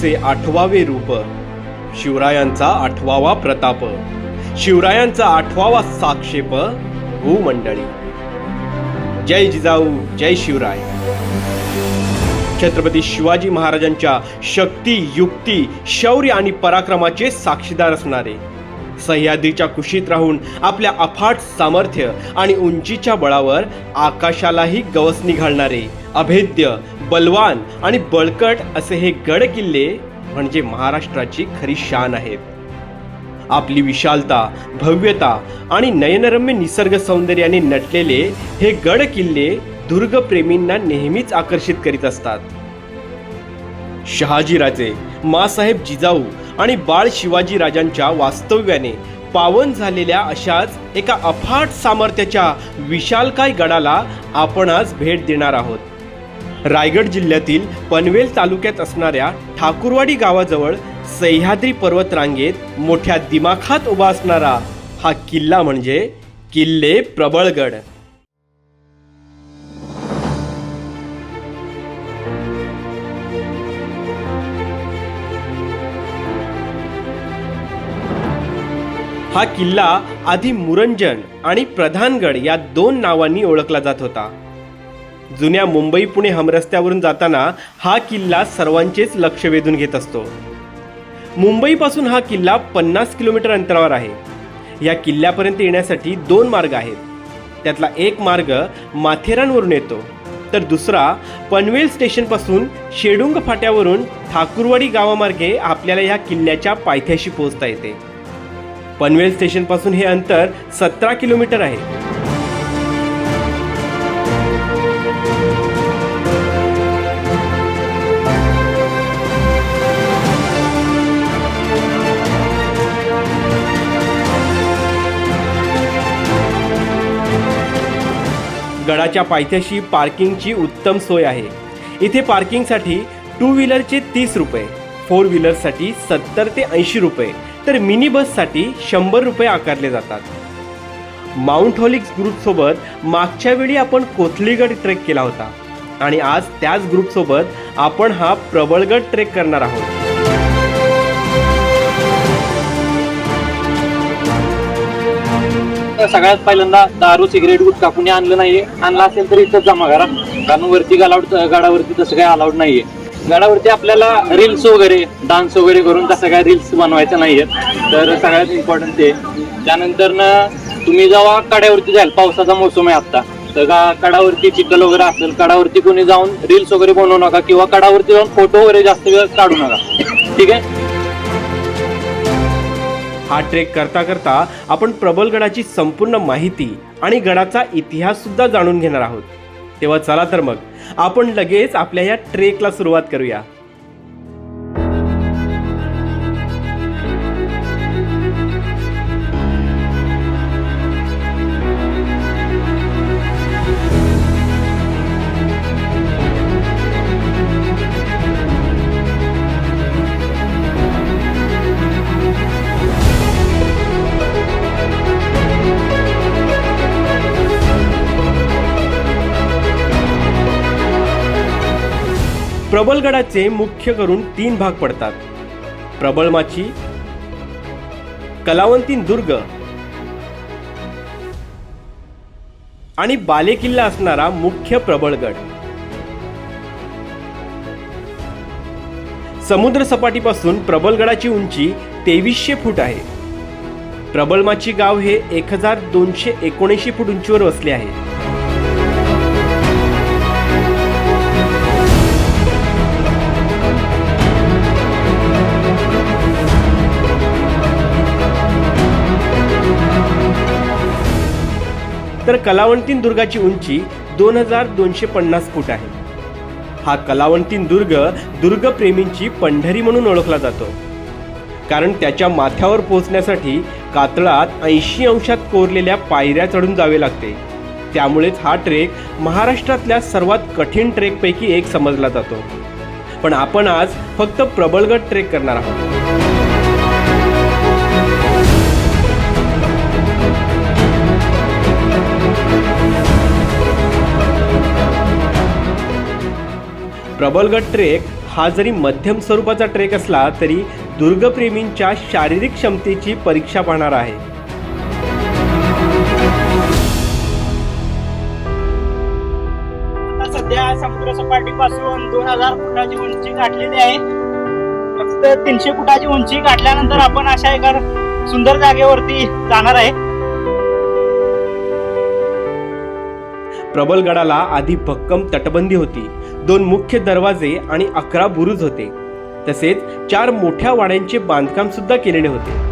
शिवरायांचे आठवावे रूप. शिवरायांचा आठवावा प्रताप. शिवरायांचा आठवावा साक्षेप भूमंडळी जय जिजाऊ जय शिवराय. छत्रपती शिवाजी महाराजांच्या शक्ती युक्ती शौर्य आणि पराक्रमाचे साक्षीदार असणारे सह्याद्रीच्या कुशीत राहून आपल्या अफाट सामर्थ्य आणि उंचीच्या बळावर आकाशालाही गवसणी घालणारे अभेद्य बलवान आणि बळकट असे हे गड किल्ले म्हणजे महाराष्ट्राची खरी शान आहेत. आपली विशालता भव्यता आणि नयनरम्य निसर्ग सौंदर्याने नटलेले हे गड किल्ले दुर्गप्रेमींना नेहमीच आकर्षित करीत असतात. शहाजीराजे मासाहेब जिजाऊ आणि बाळ शिवाजी राजांच्या वास्तव्याने पावन झालेल्या अशाच एका अफाट सामर्थ्याच्या विशालकाय गडाला आपण आज भेट देणार आहोत. रायगड जिल्ह्यातील पनवेल तालुक्यात असणाऱ्या ठाकुरवाडी गावाजवळ सह्याद्री पर्वत रांगेत मोठ्या दिमाखात उभा असणारा हा किल्ला म्हणजे किल्ले प्रबळगड. हा किल्ला आधी मुरंजन आणि प्रधानगड या दोन नावांनी ओळखला जात होता. जुन्या मुंबई पुणे हमरस्त्यावरून जाताना हा किल्ला सर्वांचेच लक्ष वेधून घेत असतो. मुंबईपासून हा किल्ला पन्नास किलोमीटर अंतरावर आहे. या किल्ल्यापर्यंत येण्यासाठी दोन मार्ग आहेत. त्यातला एक मार्ग माथेरानवरून येतो तर दुसरा पनवेल स्टेशनपासून शेडुंग फाट्यावरून ठाकुरवाडी गावामार्गे आपल्याला या किल्ल्याच्या पायथ्याशी पोहोचता येते. पनवेल स्टेशनपासून हे अंतर सतरा किलोमीटर आहे. गडाच्या पायथ्याशी पार्किंगची उत्तम सोय आहे. इथे पार्किंगसाठी टू व्हीलरचे तीस रुपये फोर व्हीलरसाठी सत्तर ते ऐंशी रुपये तर मिनी बससाठी शंभर रुपये आकारले जातात. माउंट हॉलिक्स ग्रुपसोबत मागच्या वेळी आपण कोथलीगड ट्रेक केला होता. आणि आज त्याच ग्रुपसोबत आपण हा प्रबळगड ट्रेक करणार आहोत. तर सगळ्यात पहिल्यांदा दारू सिगरेट गुटखा कुणी आणलं नाहीये. आणला असेल तर इथंच जमा करा. कारण वरती गालावड गाडावरती तसं काही अलाउड नाहीये. गाडावरती आपल्याला रील्स वगैरे डान्स वगैरे करून तसं काय रील्स बनवायचं नाहीये. तर सगळ्यात इम्पॉर्टंट ते. त्यानंतर ना तुम्ही जेव्हा कड्यावरती जाल पावसाचा मोसम आहे आता तर गा कडावरती चिखल वगैरे असेल कडावरती कोणी जाऊन रील्स वगैरे बनवू नका किंवा कडावरती जाऊन फोटो वगैरे जास्त वेळ काढू नका. ठीक आहे? हा ट्रेक करता करता आपण प्रबलगडाची संपूर्ण माहिती आणि गडाचा इतिहास सुद्धा जाणून घेणार आहोत. तेव्हा चला तर मग आपण लगेच आपल्या या ट्रेकला सुरुवात करूया. प्रबलगडाचे मुख्य करून तीन भाग पडतात. प्रबळमाची कलावंतीन दुर्ग आणि बालेकिल्ला असणारा मुख्य प्रबळगड समुद्र सपाटीपासून प्रबलगडाची उंची तेवीसशे फूट आहे. प्रबळमाची गाव हे एक हजार दोनशे एकोणऐंशी फूट उंचीवर वसले आहे. तर कलावंतीन दुर्गाची उंची दोन हजार दोनशे पन्नास फूट आहे. हा कलावंतीन दुर्ग दुर्गप्रेमींची पंढरी म्हणून ओळखला जातो. कारण त्याच्या माथ्यावर पोहोचण्यासाठी कातळात ऐंशी अंशात कोरलेल्या पायऱ्या चढून जावे लागते. त्यामुळेच हा ट्रेक महाराष्ट्रातल्या सर्वात कठीण ट्रेकपैकी एक समजला जातो. पण आपण आज फक्त प्रबळगड ट्रेक करणार आहोत. प्रबलगड ट्रेक हा जरी मध्यम स्वरूपाचा ट्रेक असला तरी दुर्गप्रेमींच्या शारीरिक क्षमतेची परीक्षा पाहणार आहे. सध्या समुद्र सपाटीपासून दोन हजार फुटाची उंची गाठलेली आहे. फक्त तीनशे फुटाची उंची गाठल्यानंतर आपण अशा एका सुंदर जागेवरती जाणार आहे. प्रबलगडाला आधी भक्कम तटबंदी होती. दोन मुख्य दरवाजे आणि अकरा बुरुज होते. तसेच चार मोठ्या वाड्यांचे बांधकाम सुद्धा केलेले होते.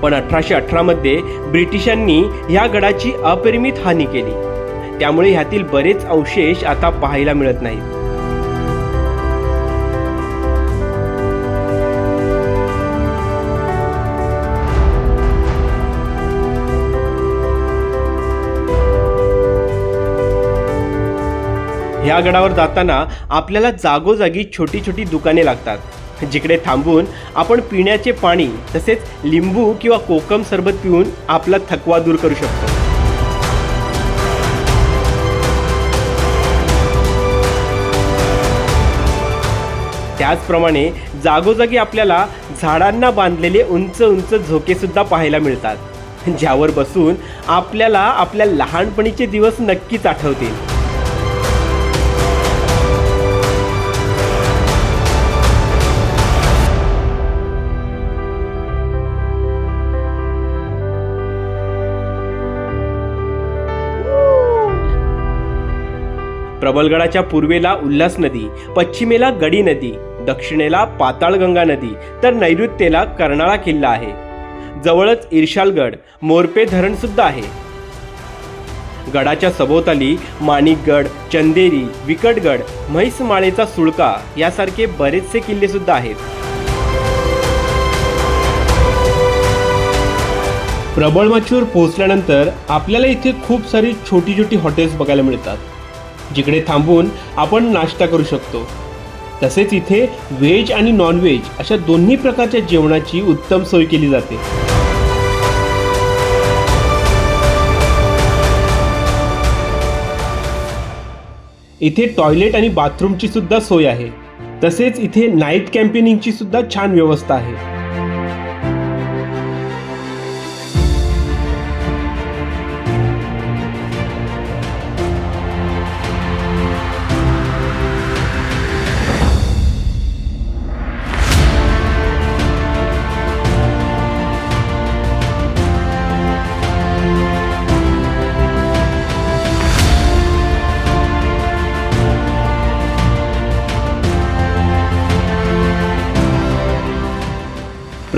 पण अठराशे अठरा मध्ये ब्रिटिशांनी ह्या गडाची अपरिमित हानी केली. त्यामुळे ह्यातील बरेच अवशेष आता पाहायला मिळत नाहीत. ह्या गडावर जाताना आपल्याला जागोजागी छोटी छोटी दुकाने लागतात जिकडे थांबून आपण पिण्याचे पाणी तसेच लिंबू किंवा कोकम सरबत पिऊन आपला थकवा दूर करू शकतो. त्याचप्रमाणे जागोजागी आपल्याला झाडांना बांधलेले उंच उंच झोके सुद्धा पाहायला मिळतात ज्यावर बसून आपल्याला आपल्या लहानपणीचे दिवस नक्कीच आठवतील. प्रबलगडाच्या पूर्वेला उल्हास नदी पश्चिमेला गडी नदी दक्षिणेला पाताळगंगा नदी तर नैऋत्येला कर्नाळा किल्ला आहे. जवळच इर्शालगड मोरपे धरण सुद्धा आहे. गडाच्या सभोवताली माणिकगड चंदेरी विकटगड म्हैसमाळेचा सुळका यासारखे बरेचसे किल्ले सुद्धा आहेत. प्रबळमाचीवर पोहोचल्यानंतर आपल्याला इथे खूप सारी छोटी छोटी हॉटेल्स बघायला मिळतात. जिकडे थांबून आपण नाश्ता करू शकतो. तसेच इथे व्हेज आणि नॉनव्हेज अशा दोन्ही प्रकारच्या जेवणाची उत्तम सोय केली जाते. इथे टॉयलेट आणि बाथरूमची सुद्धा सोय आहे. तसेच इथे नाईट कॅम्पेनिंगची सुद्धा छान व्यवस्था आहे.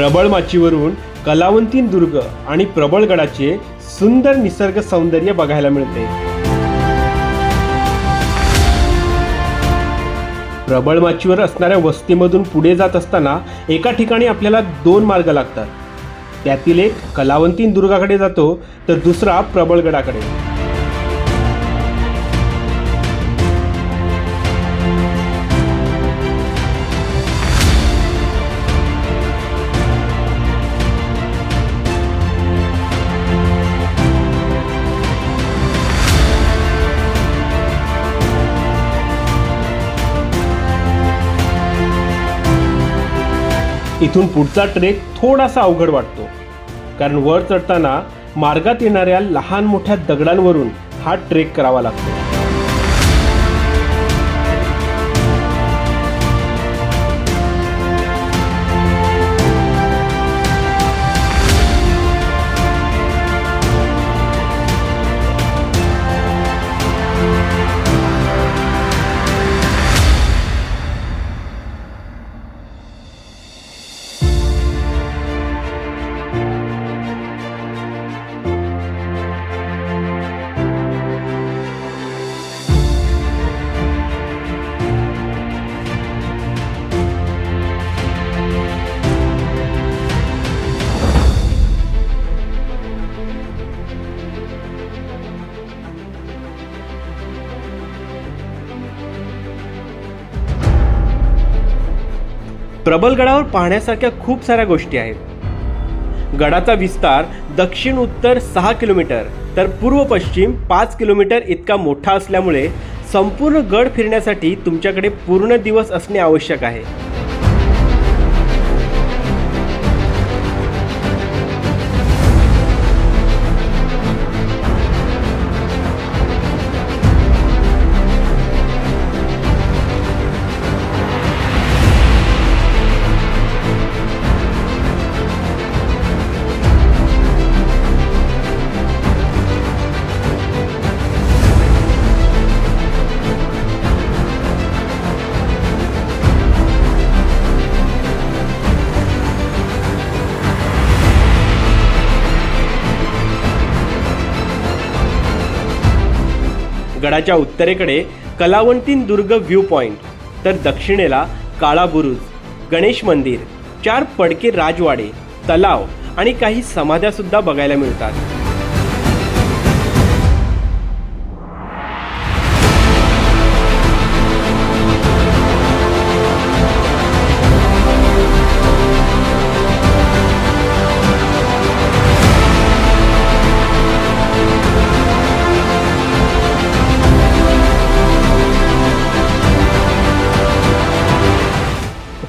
प्रबळ माचीवरून कलावंतीन दुर्ग आणि प्रबळगडाचे सुंदर निसर्ग सौंदर्य बघायला मिळते. प्रबळ माचीवर असणाऱ्या वस्तीमधून पुढे जात असताना एका ठिकाणी आपल्याला दोन मार्ग लागतात. त्यातील एक कलावंतीन दुर्गाकडे जातो तर दुसरा प्रबळगडाकडे इथून पुढचा ट्रेक थोडासा अवघड वाटतो. कारण वर चढताना मार्गात येणाऱ्या लहान मोठ्या दगडांवरून हा ट्रेक करावा लागतो. प्रबलगडावर पाहण्यासारख्या खूप साऱ्या गोष्टी आहेत. गडाचा विस्तार दक्षिण उत्तर सहा किलोमीटर तर पूर्व पश्चिम पाच किलोमीटर इतका मोठा असल्यामुळे संपूर्ण गड फिरण्यासाठी तुमच्याकडे पूर्ण दिवस असणे आवश्यक आहे. गडाच्या उत्तरेकडे कलावंतीन दुर्ग व्ह्यू पॉईंट तर दक्षिणेला काळाबुरुज गणेश मंदिर चार पडके राजवाडे तलाव आणि काही समाध्यासुद्धा बघायला मिळतात.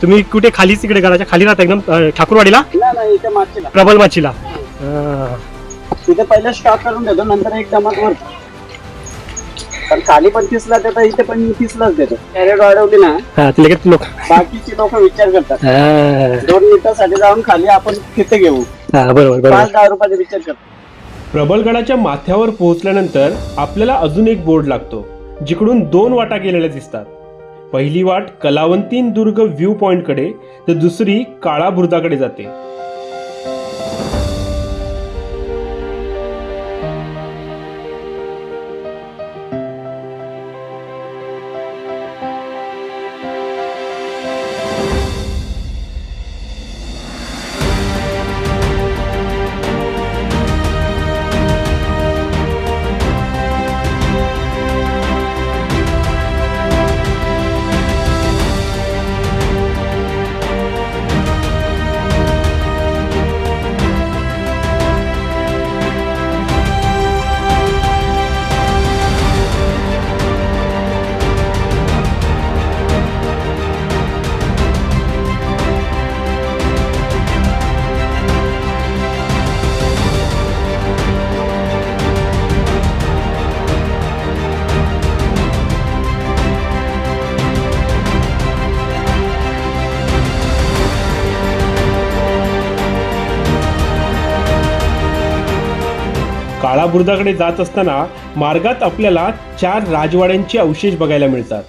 तुम्ही कुठे खालीच तिकडे घराच्या खाली राहता एकदम अं, ठाकूरवाडीला? नाही नाही इथे मागच्या प्रबल माचीला. अं, तिथे पहिलं स्टॉक करून देतो नंतर एक दमात वर. पण खाली पण फिसला देतो इथे पण फिसलाच देतो. कॅरेट वाढवली ना हा ते लगेच लोक बाकीचे लोक विचार करतात. हा, दोन मिनिटासाठी जाऊन खाली आपण तिथे घेऊ. हा, बरोबर बरोबर. पाच दहा रुपयाचा विचार करतो. प्रबलगडाच्या माथ्यावर पोहोचल्यानंतर आपल्याला अजून एक बोर्ड लागतो जिकडून दोन वाटा गेलेल्या दिसतात. पहिली वाट कलावंतीन दुर्ग व्ह्यू पॉइंटकडे तर दुसरी काळा जाते. काळाबुर्दाकडे जात असताना मार्गात आपल्याला चार राजवाड्यांचे अवशेष बघायला मिळतात.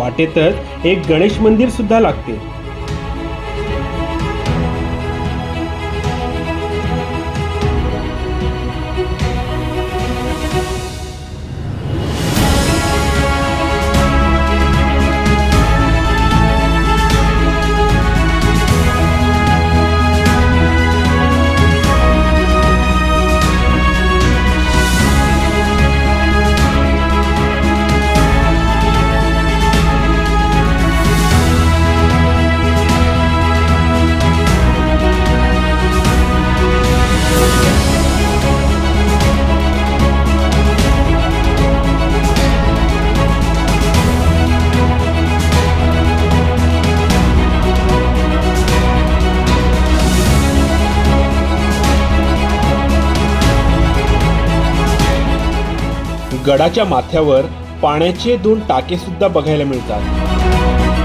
वाटेतच एक गणेश मंदिर सुद्धा लागते. गडाच्या माथ्यावर पाण्याचे दोन टाके सुद्धा बघायला मिळतात.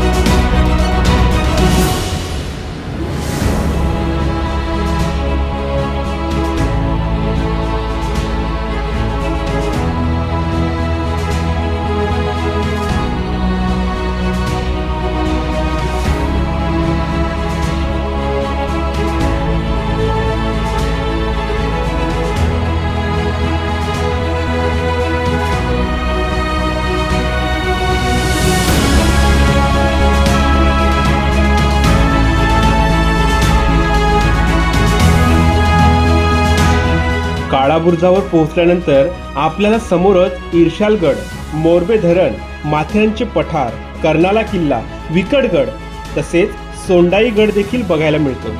काळाबुर्जावर पोहोचल्यानंतर आपल्याला समोरच ईर्शालगड मोरबे धरण माथेरानचे पठार कर्नाला किल्ला विकटगड तसेच सोंडाई गड देखील बघायला मिळतो.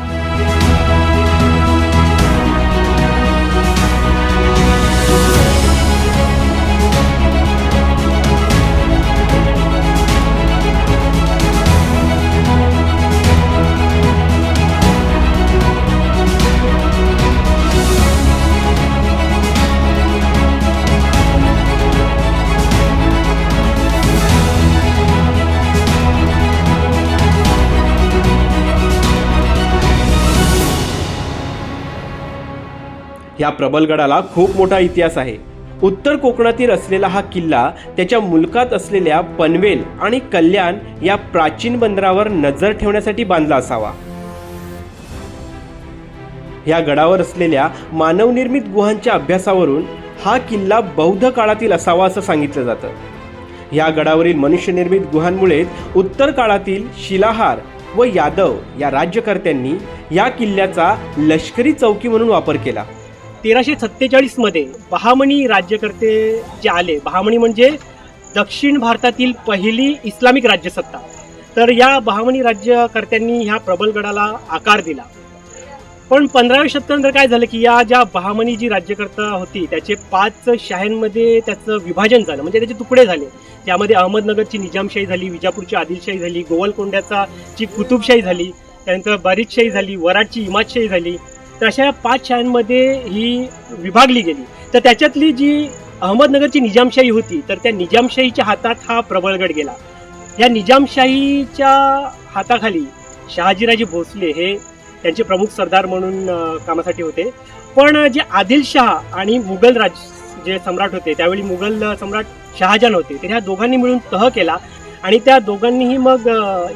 या प्रबलगडाला खूप मोठा इतिहास आहे. उत्तर कोकणातील असलेला हा किल्ला त्याच्या मुलकात असलेल्या पनवेल आणि कल्याण या प्राचीन बंदरावर नजर ठेवण्यासाठी बांधला असावा. या गडावर असलेल्या मानवनिर्मित गुहांच्या अभ्यासावरून हा किल्ला बौद्ध काळातील असावा असं सांगितलं जातं. या गडावरील मनुष्यनिर्मित गुहांमुळेच उत्तर काळातील शिलाहार व यादव या राज्यकर्त्यांनी या किल्ल्याचा लष्करी चौकी म्हणून वापर केला. तेराशे सत्तेचाळीसमध्ये बहामणी राज्यकर्ते जे आले बहामणी म्हणजे दक्षिण भारतातील पहिली इस्लामिक राज्यसत्ता. तर या बहामणी राज्यकर्त्यांनी ह्या प्रबलगडाला आकार दिला. पण पंधराव्या शतकानंतर काय झालं की या ज्या बहामणी जी राज्यकर्ता होती त्याचे पाच शाह्यांमध्ये त्याचं विभाजन झालं. म्हणजे त्याचे तुकडे झाले. त्यामध्ये अहमदनगरची निजामशाही झाली विजापूरची आदिलशाही झाली गोवलकोंड्याचा ची कुतुबशाही झाली त्यानंतर बरीचशाही झाली वराडची इमादशाही झाली. तर अशा पाच शाळांमध्ये ही विभागली गेली. तर त्याच्यातली जी अहमदनगरची निजामशाही होती तर त्या निजामशाहीच्या हातात हा प्रबळगड गेला. या निजामशाहीच्या हाताखाली शहाजीराजे भोसले हे त्यांचे प्रमुख सरदार म्हणून कामासाठी होते. पण जे आदिलशाह आणि मुघल राज जे सम्राट होते त्यावेळी मुघल सम्राट शहाजहान होते. तर ह्या दोघांनी मिळून तह केला. आणि त्या दोघांनीही मग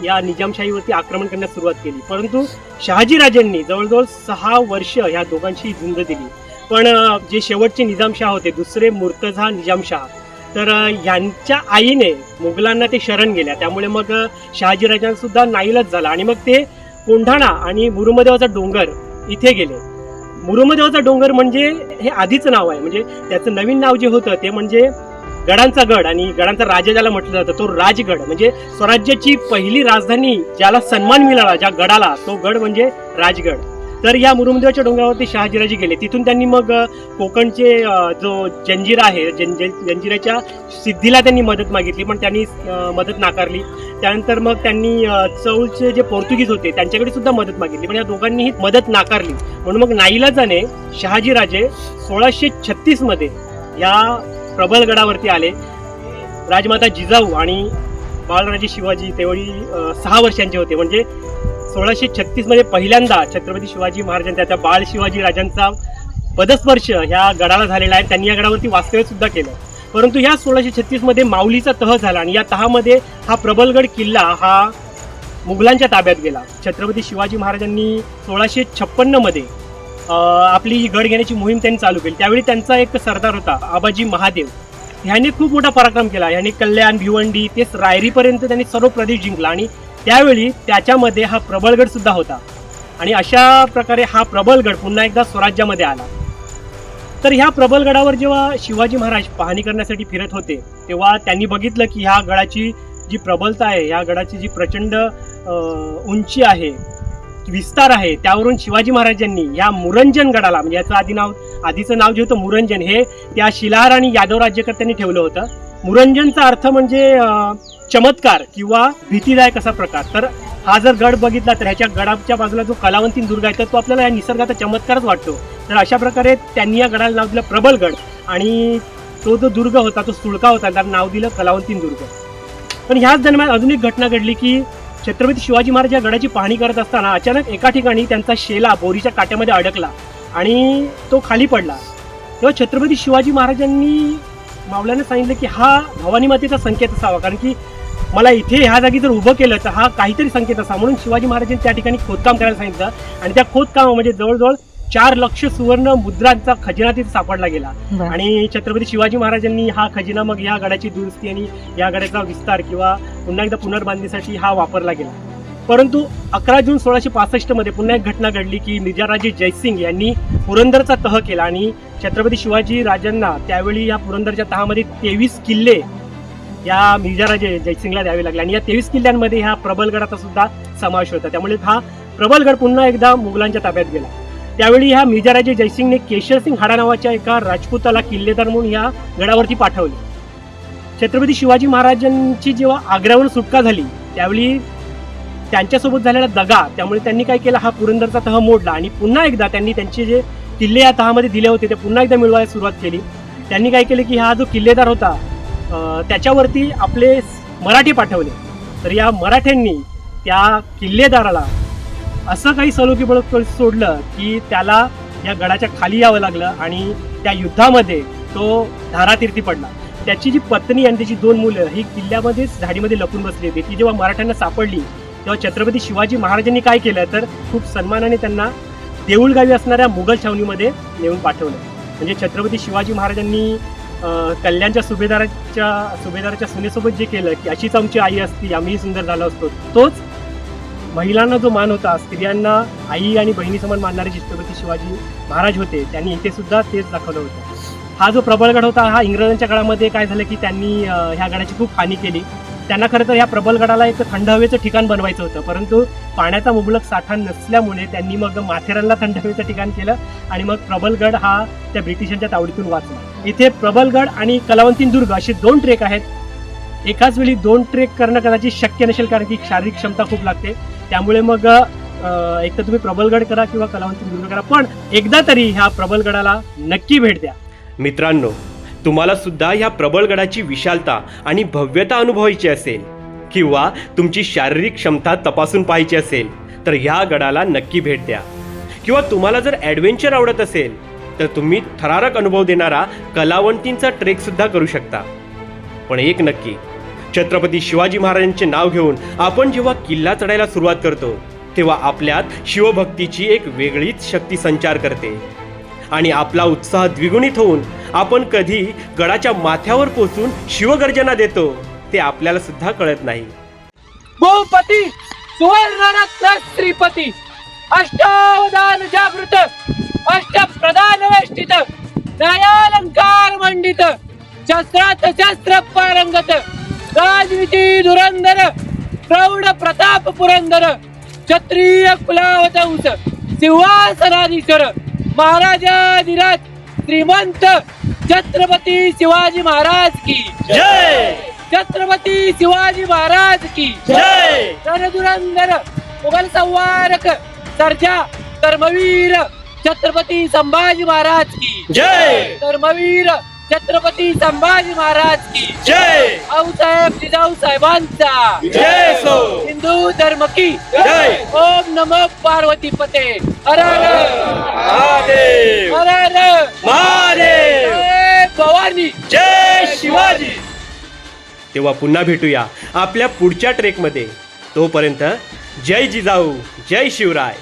या निजामशाहीवरती आक्रमण करण्यास सुरुवात केली. परंतु शहाजीराजांनी जवळजवळ सहा वर्ष ह्या दोघांशी झुंज दिली. पण जे शेवटचे निजामशाह होते दुसरे मुर्तझा निजामशाह तर यांच्या आईने मुघलांना ते शरण गेल्या. त्यामुळे मग शहाजीराजांसुद्धा शहाजीराजांना झाला आणि मग ते कोंढाणा आणि मुरुमदेवाचा डोंगर इथे गेले. मुरुमदेवाचा डोंगर म्हणजे हे आधीचं नाव आहे. म्हणजे त्याचं नवीन नाव जे होतं ते म्हणजे गडांचा गड आणि गडांचा राजा ज्याला म्हटलं जातं तो राजगड. म्हणजे स्वराज्याची पहिली राजधानी ज्याला सन्मान मिळाला ज्या गडाला तो गड म्हणजे राजगड. तर या मुरुमदेवाच्या डोंगरावरती शहाजीराजे गेले. तिथून त्यांनी मग कोकणचे जो जंजिरा आहे जं जं- सिद्धीला त्यांनी मदत मागितली पण त्यांनी मदत नाकारली. त्यानंतर मग त्यांनी चौलचे जे पोर्तुगीज होते त्यांच्याकडे सुद्धा मदत मागितली. पण या दोघांनीही मदत नाकारली. म्हणून मग नाईलाजाने शहाजीराजे सोळाशे छत्तीसमध्ये या प्रबलगडावरती आले. राजमाता जिजाऊ आणि बाळराजे शिवाजी तेवढी सहा वर्षांचे होते. म्हणजे सोळाशे छत्तीसमध्ये पहिल्यांदा छत्रपती शिवाजी महाराजांचा त्या बाळ शिवाजी राजांचा पदस्पर्श ह्या गडाला झालेला आहे. त्यांनी या गडावरती वास्तव्य सुद्धा केलं. परंतु ह्या सोळाशे छत्तीसमध्ये माऊलीचा तह झाला आणि या तहामध्ये हा प्रबलगड किल्ला हा मुघलांच्या ताब्यात गेला. छत्रपती शिवाजी महाराजांनी सोळाशे छप्पन्नमध्ये आपली ही गड घेण्याची मोहीम त्यांनी चालू केली. त्यावेळी त्यांचा एक सरदार होता आबाजी महादेव. ह्याने खूप मोठा पराक्रम केला. ह्याने कल्याण भिवंडी ते रायरीपर्यंत त्यांनी सर्व प्रदेश जिंकला आणि त्यावेळी त्याच्यामध्ये हा प्रबळगड सुद्धा होता. आणि अशा प्रकारे हा प्रबलगड पुन्हा एकदा स्वराज्यामध्ये आला. तर ह्या प्रबलगडावर जेव्हा शिवाजी महाराज पाहणी करण्यासाठी फिरत होते तेव्हा त्यांनी बघितलं की ह्या गडाची जी प्रबलता आहे ह्या गडाची जी प्रचंड उंची आहे विस्तार आहे. त्यावरून शिवाजी महाराजांनी या मुरंजन गडाला म्हणजे याचं आधी नाव आधीचं नाव जे होतं मुरंजन हे त्या शिलाहार आणि यादव राज्यकर्त्यांनी ठेवलं होतं. मुरंजनचा अर्थ म्हणजे चमत्कार किंवा भीतीदायक असा प्रकार. तर हा जर गड बघितला तर ह्याच्या गडाच्या बाजूला जो कलावंतीन दुर्ग आहे तर तो आपल्याला या निसर्गाचा चमत्कारच वाटतो. तर अशा प्रकारे त्यांनी या गडाला नाव दिलं प्रबलगड आणि तो जो दुर्ग होता तो सुळका होता त्याला नाव दिलं कलावंतीन दुर्ग. पण ह्याच दरम्यान अजून एक घटना घडली की छत्रपती शिवाजी महाराज या गडाची पाहणी करत असताना अचानक एका ठिकाणी त्यांचा शेला बोरीच्या काट्यामध्ये अडकला आणि तो खाली पडला. तेव्हा छत्रपती शिवाजी महाराजांनी मावल्याने सांगितलं की हा भवानी मातेचा संकेत असावा कारण की मला इथे ह्या जागी जर उभं केलं तर हा काहीतरी संकेत असा म्हणून शिवाजी महाराजांनी त्या ठिकाणी खोदकाम करायला सांगितलं आणि त्या खोदकामामध्ये जवळजवळ चार लक्ष सुवर्ण मुद्रांचा खजिना तिथे सापडला गेला. आणि छत्रपती शिवाजी महाराजांनी हा खजिना मग या गडाची दुरुस्ती आणि या गडाचा विस्तार किंवा पुन्हा एकदा पुनर्बांधणीसाठी हा वापरला गेला. परंतु अकरा जून सोळाशे पासष्टमध्ये पुन्हा एक घटना घडली की मिर्जाराजे जयसिंग यांनी पुरंदरचा तह केला आणि छत्रपती शिवाजी राजांना त्यावेळी या पुरंदरच्या तहामध्ये तेवीस किल्ले या मिर्जाराजे जयसिंगला द्यावे लागले. आणि या तेवीस किल्ल्यांमध्ये ह्या प्रबलगडाचा सुद्धा समावेश होता. त्यामुळे हा प्रबलगड पुन्हा एकदा मुघलांच्या ताब्यात गेला. त्यावेळी ह्या मिर्जाराजे जयसिंगने केशरसिंग हाडा नावाच्या एका राजपुताला किल्लेदार म्हणून ह्या गडावरती पाठवले. छत्रपती शिवाजी महाराजांची जेव्हा आग्र्यावरून सुटका झाली त्यावेळी त्यांच्यासोबत झालेला दगा त्यामुळे त्यांनी काय केला हा पुरंदरचा तह मोडला आणि पुन्हा एकदा त्यांनी त्यांचे जे किल्ले या तहामध्ये दिले होते ते पुन्हा एकदा मिळवायला सुरुवात केली. त्यांनी काय केलं की हा जो किल्लेदार होता त्याच्यावरती आपले मराठी पाठवले. तर या मराठ्यांनी त्या किल्लेदाराला असं काही सलोखी बळ सोडलं की त्याला या गडाच्या खाली यावं लागलं आणि त्या युद्धामध्ये तो धारातीर्थी पडला. त्याची जी पत्नी आणि त्याची दोन मुलं ही किल्ल्यामध्येच झाडीमध्ये लपून बसली होती. ती जेव्हा मराठ्यांना सापडली तेव्हा छत्रपती शिवाजी महाराजांनी काय केलं? तर खूप सन्मानाने त्यांना देऊळगावी असणाऱ्या मुघल छावणीमध्ये नेऊन पाठवलं. म्हणजे छत्रपती शिवाजी महाराजांनी कल्याणच्या सुभेदाराच्या सुभेदाराच्या सुनेसोबत जे केलं की अशीच आमची आई असती आम्हीही सुंदर झालो असतो तोच महिलांना जो मान होता स्त्रियांना आई आणि बहिणी समान मानणारे छत्रपती शिवाजी महाराज होते त्यांनी इथे सुद्धा तेच दाखवलं होतं. हा जो प्रबळगड होता हा इंग्रजांच्या काळामध्ये काय झालं की त्यांनी ह्या गडाची खूप हानी केली. त्यांना खरं तर ह्या प्रबलगडाला एक थंड हवेचं ठिकाण बनवायचं होतं परंतु पाण्याचा मुबलक साठा नसल्यामुळे त्यांनी मग माथेरानला थंड हवेचं ठिकाण केलं आणि मग प्रबलगड हा त्या ब्रिटिशांच्या तावडीतून वाचला. इथे प्रबलगड आणि कलावंतीन दुर्ग असे दोन ट्रेक आहेत. एकाच वेळी दोन ट्रेक करणं कदाचित शक्य नसेल कारण की शारीरिक क्षमता खूप लागते. त्यामुळे मग एक तर तुम्ही प्रबलगड करा किंवा कलावंत दुर्ग करा. पण एकदा तरी ह्या प्रबलगडाला नक्की भेट द्या. मित्रांनो तुम्हाला सुद्धा ह्या प्रबळगडाची विशालता आणि भव्यता अनुभवायची असेल किंवा तुमची शारीरिक क्षमता तपासून पाहायची असेल तर ह्या गडाला नक्की भेट द्या. किंवा तुम्हाला जर ॲडव्हेंचर आवडत असेल तर तुम्ही थरारक अनुभव देणारा कलावंतींचा ट्रेक सुद्धा करू शकता. पण एक नक्की छत्रपती शिवाजी महाराजांचे नाव घेऊन आपण जेव्हा किल्ला चढायला सुरुवात करतो तेव्हा आपल्यात शिवभक्तीची एक वेगळीच शक्ती संचार करते. आणि आपला उत्साह द्विगुणित होऊन आपण कधी गडाच्या माथ्यावर पोचून शिवगर्जना देतो ते आपल्याला सुद्धा कळत नाही. भूपती सुवर्णरत्न श्रीपती अष्टावधान जागृत अष्टप्रधान वेष्टित न्यायालंकार मंडित शस्त्रात शस्त्र पारंगत राजविधी धुरंधर प्रौढ प्रताप पुरंदर क्षत्रिय कुलावतंस सिंहासनाधीश्वर महाराजाधिराज श्रीमंत छत्रपती शिवाजी महाराज की. जय! छत्रपती शिवाजी महाराज की. जय! रणधुरंधर मुघल संवारक सर्जा धर्मवीर छत्रपती संभाजी महाराज की. जय! धर्मवीर छत्रपती संभाजी महाराज की जय! आऊसाहेब जिजाऊ साहेबांचा. जय सो! हिंदू धर्म की जय. ओम नमो पार्वती पते. हर हर! महादेव! हर हर! महादेव! जय भवानी! जय जय शिवाजी! तेव्हा पुन्हा भेटूया आपल्या पुढच्या ट्रेकमध्ये. तोपर्यंत जय जिजाऊ जय शिवराय.